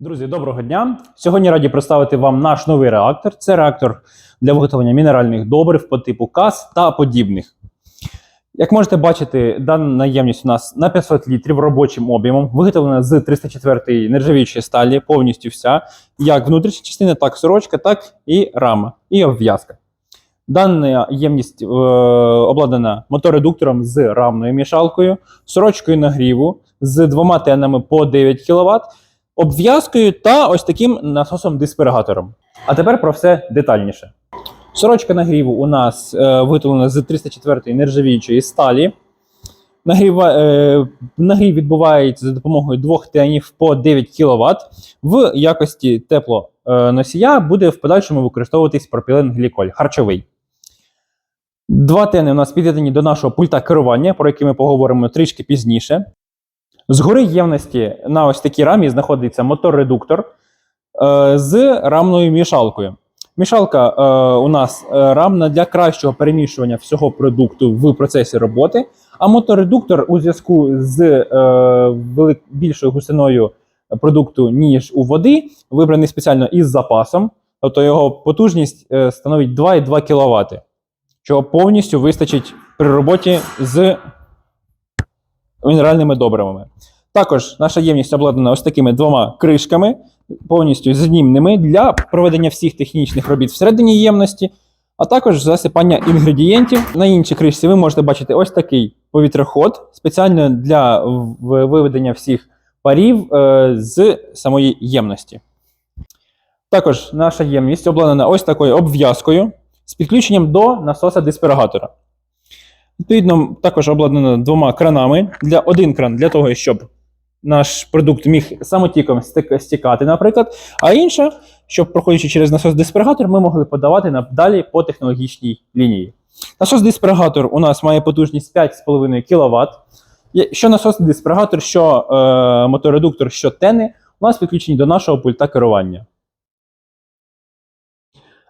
Друзі, доброго дня! Сьогодні раді представити вам наш новий реактор. Це реактор для виготовлення мінеральних добрив по типу КАС та подібних. Як можете бачити, дана наємність у нас на 500 літрів робочим об'ємом, виготовлена з 304 нержавіючої сталі, повністю вся, як внутрішня частина, так сорочка, так і рама, і обв'язка. Дана ємність е, обладнана моторедуктором з рамною мішалкою, сорочкою нагріву з двома тенами по 9 кВт, обв'язкою та ось таким насосом-диспергатором. А тепер про все детальніше. Сорочка нагріву у нас е, виготовлена з 304 нержавіючої сталі. Нагріва, е, нагрів відбувається за допомогою двох тенів по 9 кВт. В якості теплоносія буде в подальшому використовуватись пропіленгліколь харчовий. Два тени у нас під'єднані до нашого пульта керування, про який ми поговоримо трішки пізніше. Згори ємності на ось такій рамі знаходиться мотор-редуктор е, з рамною мішалкою. Мішалка е, у нас е, рамна для кращого перемішування всього продукту в процесі роботи. А моторедуктор у зв'язку з е, велик, більшою густиною продукту, ніж у води, вибраний спеціально із запасом. Тобто його потужність е, становить 2,2 кВт, чого повністю вистачить при роботі з мінеральними добривами. Також наша ємність обладнана ось такими двома кришками, повністю знімними для проведення всіх технічних робіт всередині ємності, а також засипання інгредієнтів. На іншій кришці ви можете бачити ось такий повітроход, спеціально для виведення всіх парів е, з самої ємності. Також наша ємність обладнана ось такою обв'язкою з підключенням до насоса дисперагатора. Відповідно, також обладнана двома кранами. Для один кран для того, щоб наш продукт міг самотіком стікати, наприклад, а інша, щоб проходячи через насос диспергатор, ми могли подавати далі по технологічній лінії. Насос диспергатор у нас має потужність 5,5 кВт. Що насос диспергатор, що е, моторедуктор, що тени, у нас підключені до нашого пульта керування.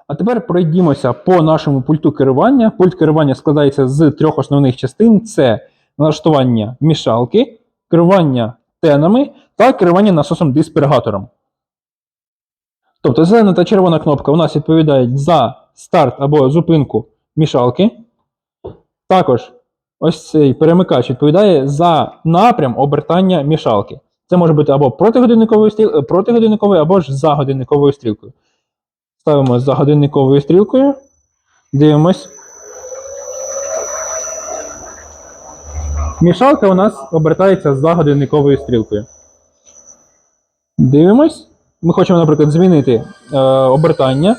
А тепер пройдімося по нашому пульту керування. Пульт керування складається з трьох основних частин: це налаштування мішалки, керування тенами та керування насосом диспергатором. Тобто зелена та червона кнопка у нас відповідають за старт або зупинку мішалки. Також ось цей перемикач відповідає за напрям обертання мішалки. Це може бути або протигодинниковою стріл... протигодинниковою, або ж за годинниковою стрілкою. Ставимо за годинниковою стрілкою. Дивимось. Мішалка у нас обертається за годинниковою стрілкою. Дивимось. Ми хочемо, наприклад, змінити е, обертання.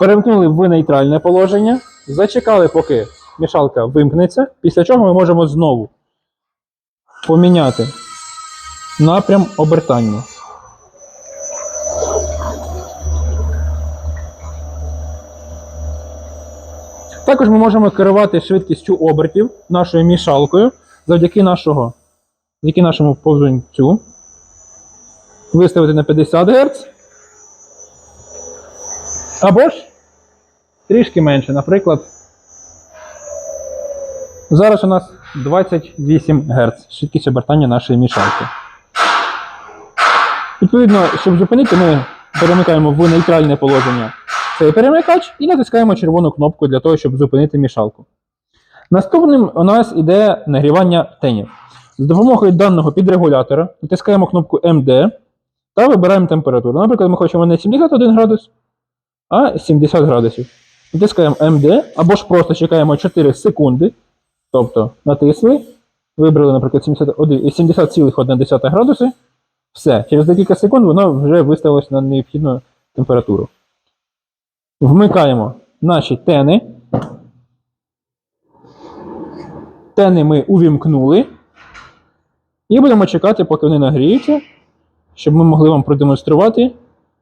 Перемкнули в нейтральне положення. Зачекали, поки мішалка вимкнеться. Після чого ми можемо знову поміняти напрям обертання. Також ми можемо керувати швидкістю обертів нашою мішалкою завдяки нашого, завдяки нашому повзунцю. Виставити на 50 Гц. Або ж трішки менше, наприклад. Зараз у нас 28 Гц швидкість обертання нашої мішалки. Відповідно, щоб зупинити, ми перемикаємо в нейтральне положення цей перемикач і натискаємо червону кнопку для того, щоб зупинити мішалку. Наступним у нас іде нагрівання тенів. З допомогою даного підрегулятора натискаємо кнопку MD та вибираємо температуру. Наприклад, ми хочемо не 71 градус, а 70 градусів. Натискаємо MD або ж просто чекаємо 4 секунди. Тобто натисли, вибрали, наприклад, 71 70,1 градуси. Все, через декілька секунд воно вже виставилось на необхідну температуру. Вмикаємо наші тени. Тени ми увімкнули. І будемо чекати, поки вони нагріються, щоб ми могли вам продемонструвати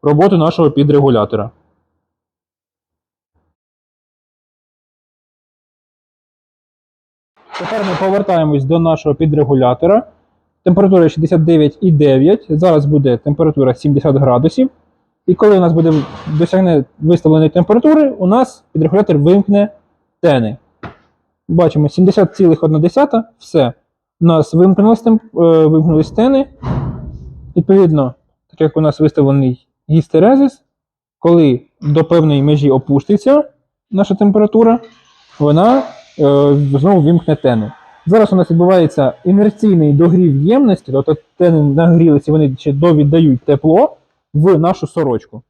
роботу нашого підрегулятора. Тепер ми повертаємось до нашого підрегулятора. Температура 69,9. Зараз буде температура 70 градусів. І коли у нас буде досягне виставленої температури, у нас підрегулятор вимкне тени. Бачимо 70,1. Все. У нас е, вимкнулись тени. Відповідно, так як у нас виставлений гістерезис, коли до певної межі опуститься наша температура, вона е, знову вімкне тену. Зараз у нас відбувається інерційний догрів ємності, тобто те нагрілися, вони ще довіддають тепло в нашу сорочку.